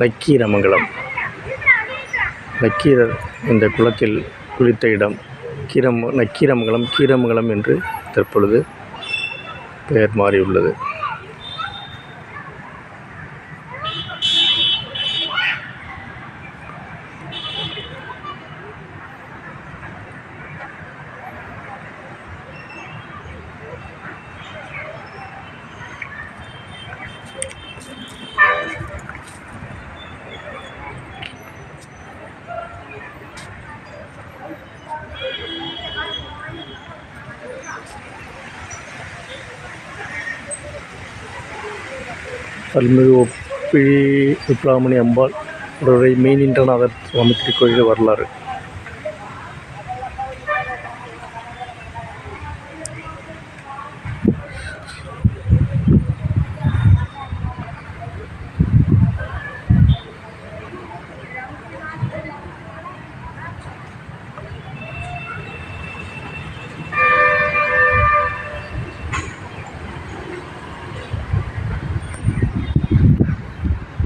லக்கீரமங்கலம். லக்கீரர் இந்த குளத்தில் குளித்த இடம் கீரம் நக்கீரமங்கலம் கீரமங்கலம் என்று தற்பொழுது பெயர் மாறியுள்ளது. அருள்மிகு ஒப்பிழி விப்ளாமணி அம்பாள் உடலை மெய்நின்றநாதர் சுவாமி திருக்கோயில் வரலாறு.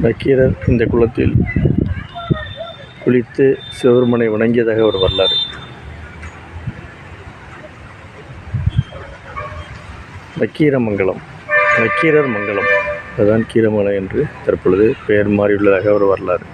நக்கீரர் இந்த குளத்தில் குளித்து சிவபெருமனை வணங்கியதாக ஒரு வரலாறு. நக்கீரமங்கலம் நக்கீரர் மங்கலம் அதுதான் கீரமலை என்று தற்பொழுது பெயர் மாறியுள்ளதாக ஒரு வரலாறு.